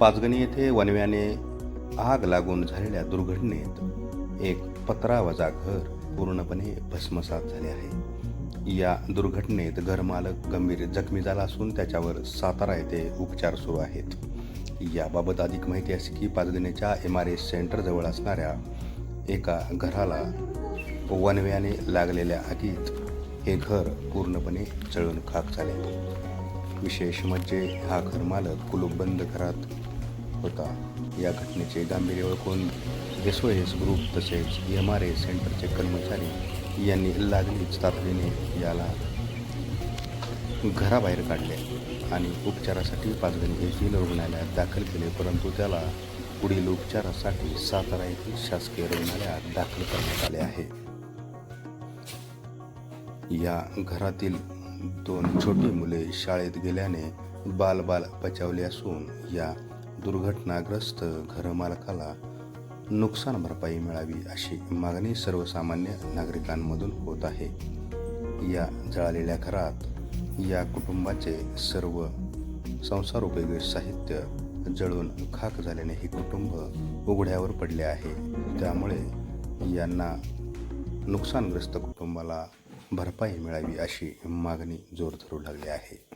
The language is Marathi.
पाचगणी येथे वनव्याने आग लागून झालेल्या दुर्घटनेत एक पत्रावजा घर पूर्णपणे भस्मसात झाले आहे. या दुर्घटनेत घरमालक गंभीर जखमी झाला असून त्याच्यावर सातारा येथे उपचार सुरू आहेत. याबाबत अधिक माहिती अशी की पाचगणीच्या एम आर एस सेंटरजवळ असणाऱ्या एका घराला वनव्याने लागलेल्या आगीत हे घर पूर्णपणे जळून खाक झाले. विशेष म्हणजे हा घरमालक कुलूपबंद घरात होता. या घटनेचे गांभीर्य ओळखून एस ओ एस ग्रुप तसेच एम आर ए सेंटरचे कर्मचारी यांनी लागलीच तातडीने याला घराबाहेर काढले आणि उपचारासाठी पाचगणी येथील रुग्णालयात दाखल केले परंतु त्याला पुढील उपचारासाठी सातारा येथील शासकीय रुग्णालयात दाखल करण्यात आले आहे. या घरातील दोन छोटी मुले शाळेत गेल्याने बालबाल बचावले असून या दुर्घटनाग्रस्त घरमालकाला नुकसान भरपाई मिळावी अशी मागणी सर्वसामान्य नागरिकांमधून होत आहे. या जळालेल्या घरात या कुटुंबाचे सर्व संसार उपयोगी साहित्य जळून खाक झाल्याने हे कुटुंब उघड्यावर पडले आहे. त्यामुळे यांना नुकसानग्रस्त कुटुंबाला भरपाई मिळावी अशी मागणी जोर धरू लागली आहे.